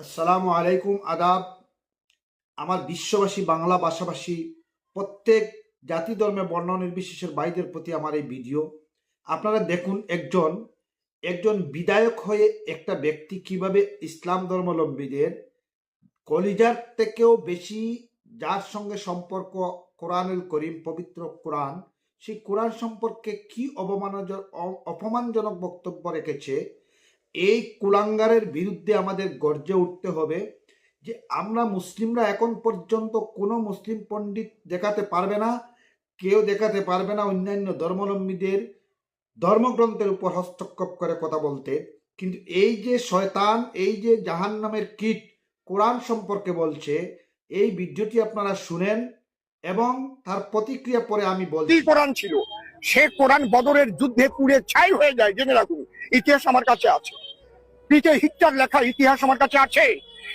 আসসালামু আলাইকুম, আদাব। আমার বিশ্ববাসী বাংলা ভাষাভাষী প্রত্যেক জাতি ধর্মে বর্ণ নির্বিশেষের ভাইদের প্রতি আমার এই ভিডিও। আপনারা দেখুন একজন একজন বিধায়ক হয়ে একটা ব্যক্তি কীভাবে ইসলাম ধর্মাবলম্বীদের কলিজার থেকেও বেশি যার সঙ্গে সম্পর্ক, কোরআনুল করিম, পবিত্র কোরআন, সেই কোরআন সম্পর্কে কি অবমানজ- অ- অপমানজনক বক্তব্য রেখেছে এই কুলাঙ্গারের বিরুদ্ধে আমাদের গর্জে উঠতে হবে যে আমরা মুসলিমরা এখন পর্যন্ত কোনো মুসলিম পণ্ডিত দেখাতে পারবে না, কেউ দেখাতে পারবে না অন্যান্য ধর্মাবলম্বীদের ধর্মগ্রন্থের উপর হস্তক্ষেপ করে কথা বলতে। কিন্তু এই যে শয়তান, এই যে জাহান নামের কীট কোরআন সম্পর্কে বলছে, এই ভিডিওটি আপনারা শুনেন এবং তার প্রতিক্রিয়া পরে আমি বলছি। কি কোরআন ছিল। সে কোরআন বদরের যুদ্ধে পুড়ে ছাই হয়ে যায়, জেনে রাখুন। ইতিহাস আমার কাছে আছে। পিঠে হিটটার লেখা ইতিহাস আমার কাছে আছে।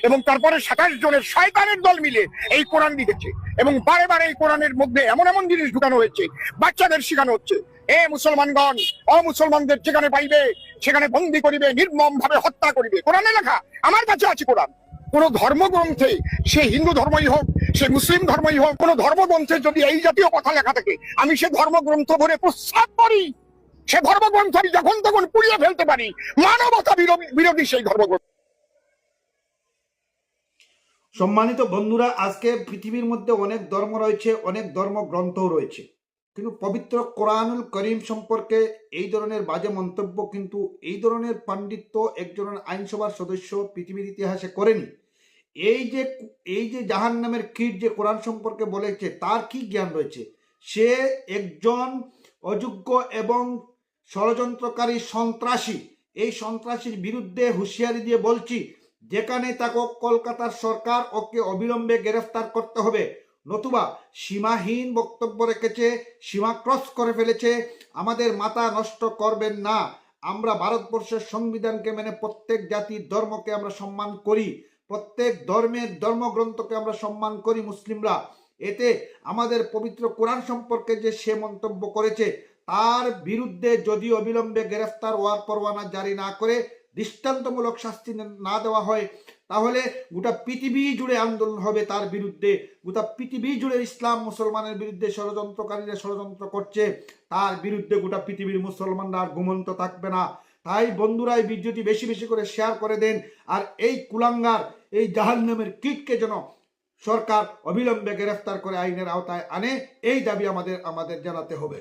এবং তারপরে সাতাশ জনের শয়তানের দল মিলে এই কোরআন লিখেছে। এবং বারে বারে এই কোরআনের মধ্যে এমন এমন জিনিস ঢুকানো হয়েছে, বাচ্চাদের শেখানো হচ্ছে। এ মুসলমানগণ অমুসলমানদের যেখানে পাইবে, সেখানে বন্দি করিবে নির্মম ভাবে হত্যা করিবে। কোরআনে লেখা, আমার কাছে আছে কোরআন। কোন ধর্মগ্রন্থে, সে হিন্দু ধর্মই হোক, সে মুসলিম ধর্মই হোক, কোন ধর্মগ্রন্থে যদি এই জাতীয় কথা লেখা থাকে, আমি সে ধর্মগ্রন্থ ভরে প্রস্তাব করি। সে ধর্মগ্রন্থ আমি যখন তখন পুড়িয়ে ফেলতে পারি। মানবতা বিরোধী- সেই ধর্মগ্রন্থ। সম্মানিত বন্ধুরা, আজকে পৃথিবীর মধ্যে অনেক ধর্ম রয়েছে, অনেক ধর্মগ্রন্থও রয়েছে। কিন্তু পবিত্র কোরআনুল করিম সম্পর্কে এই ধরনের বাজে মন্তব্য কিন্তু এই ধরনের পাণ্ডিত্য একজনের আইনসভার সদস্য পৃথিবীর ইতিহাসে করেনি। এই যে এই যে জাহান নামের কীট যে কোরআন সম্পর্কে বলেছে, তার কি জ্ঞান রয়েছে? সে একজন অযোগ্য এবং ষড়যন্ত্রকারী সন্ত্রাসী। এই সন্ত্রাসীর বিরুদ্ধে হুঁশিয়ারি দিয়ে বলছি, যেখানে তাকে কলকাতার সরকার ওকে অবিলম্বে গ্রেফতার করতে হবে। নতুবা সীমাহীন বক্তব্য রেখেছে, সীমা ক্রস করে ফেলেছে, আমাদের মাথা নষ্ট করবেন না। আমরা ভারতবর্ষের সংবিধানকে মেনে প্রত্যেক জাতির ধর্মকে আমরা সম্মান করি, প্রত্যেক ধর্মের ধর্মগ্রন্থকে আমরা সম্মান করি মুসলিমরা। এতে আমাদের পবিত্র কোরআন সম্পর্কে যে সে মন্তব্য করেছে তার বিরুদ্ধে যদি অবিলম্বে গ্রেফতার ওয়ার পরোয়ানা জারি না করে দৃষ্টান্তমূলক শাস্তি না দেওয়া হয়, তাহলে গোটা পৃথিবী জুড়ে আন্দোলন হবে তার বিরুদ্ধে। গোটা পৃথিবী জুড়ে ইসলাম মুসলমানের বিরুদ্ধে ষড়যন্ত্রকারীরা ষড়যন্ত্র করছে, তার বিরুদ্ধে গোটা পৃথিবীর মুসলমানরা আর ঘুমন্ত থাকবে না। তাই বন্ধুরা, এই ভিডিওটি বেশি বেশি করে শেয়ার করে দেন আর এই কুলাঙ্গার, এই জাহান্নামের কীটকে যেন সরকার অবিলম্বে গ্রেফতার করে আইনের আওতায় আনে, এই দাবি আমাদের আমাদের জানাতে হবে।